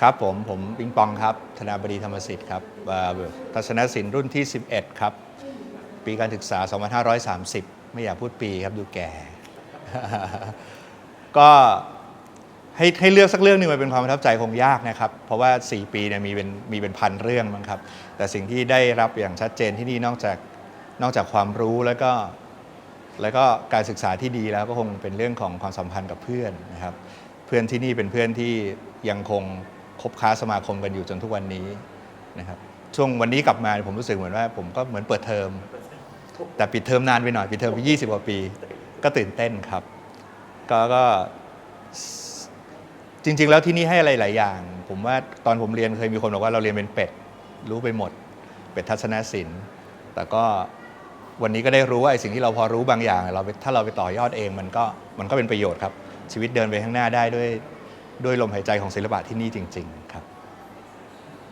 ครับผม ผมปิงปองครับ ธนาบดีธรรมสิทธิ์ครับทัศนศิลป์รุ่นที่ 11 ครับ ปีการศึกษา 2530 ไม่อยากพูดปีครับดูแก่ ก็ให้ให้เลือกสักเรื่องหนึ่งมาเป็นความประทับใจคงยากนะครับ เพราะว่า 4 ปีเนี่ยมีเป็นมีเป็นพันเรื่องมั้งครับ แต่สิ่งที่ได้รับอย่างชัดเจนที่นี่นอกจากนอกจากความรู้แล้วก็แล้วก็การศึกษาที่ดีแล้วก็คงเป็นเรื่องของความสัมพันธ์กับเพื่อนนะครับ เพื่อนที่นี่เป็นเพื่อนที่ยังคง คบค้าสมาคมกันอยู่จนทุกวันนี้นะครับช่วงวันนี้กลับมาผมรู้สึกเหมือนว่า ผมก็เหมือนเปิดเทอม แต่ปิดเทอมนานไปหน่อยปิดเทอมไป20กว่าปี ก็ตื่นเต้นครับ ก็ก็จริง ๆ แล้วที่นี่ให้อะไรหลายอย่าง ผมว่าตอนผมเรียนเคยมีคนบอกว่าเราเรียนเป็นเป็ด รู้ไปหมด เป็ดทัศนศิลป์ แต่ก็วันนี้ก็ได้รู้ว่าไอ้สิ่งที่เราพอรู้บางอย่าง เราถ้าเราไปต่อยอดเองมันก็มันก็เป็นประโยชน์ครับ ชีวิตเดินไปข้างหน้าได้ด้วย ด้วยลมหายใจของศิลปะที่นี่จริง ๆ ครับ